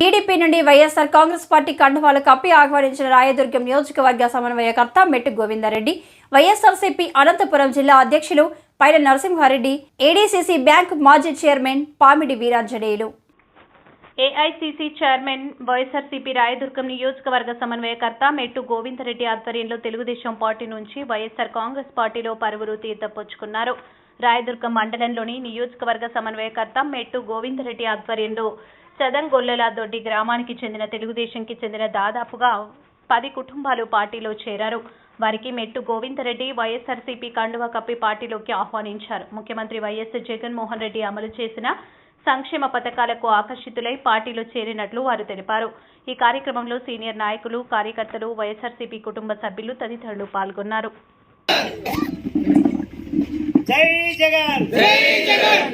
TDP నుండి YSR Congress party కండువాలు కప్పి ఆహ్వానించిన రాయదుర్గం నియోజకవర్గ సమన్వయకర్త మెట్టు గోవిందారెడ్డి వైఎస్ఆర్సీపీ అనంతపురం జిల్లా అధ్యక్షులు పైల నరసింహారెడ్డి ఏడీసీసీ బ్యాంక్ మాజీ chairman Pamidi Veeranjaneyulu. AICC chairman YSRCP Rayadurgam నియోజకవర్గ సమన్వయకర్త మెట్టు గోవిందరెడ్డి ఆధ్వర్యంలో తెలుగుదేశం పార్టీ నుంచి వైఎస్ఆర్ కాంగ్రెస్ పార్టీలో పలువురు తీర్థపుచ్చుకున్నారు రాయదుర్గం మండలంలోని నియోజకవర్గ సమన్వయకర్త మెట్టు గోవిందరెడ్డి ఆధ్వర్యంలో చదన్గొల్లెల దొడ్డి గ్రామానికి చెందిన తెలుగుదేశంకి చెందిన దాదాపుగా పది కుటుంబాలు పార్టీలో చేరారు. వారికి మెట్టు గోవిందరెడ్డి వైఎస్ఆర్సీపీ కండువా కప్పి పార్టీలోకి ఆహ్వానించారు. ముఖ్యమంత్రి వైఎస్ జగన్మోహన్ రెడ్డి అమలు చేసిన సంక్షేమ పథకాలకు ఆకర్షితులై పార్టీలో చేరినట్లు వారు తెలిపారు. ఈ కార్యక్రమంలో సీనియర్ నాయకులు కార్యకర్తలు వైఎస్ఆర్సీపీ కుటుంబ సభ్యులు తదితరులు పాల్గొన్నారు. జై జగన్! జై జగన్!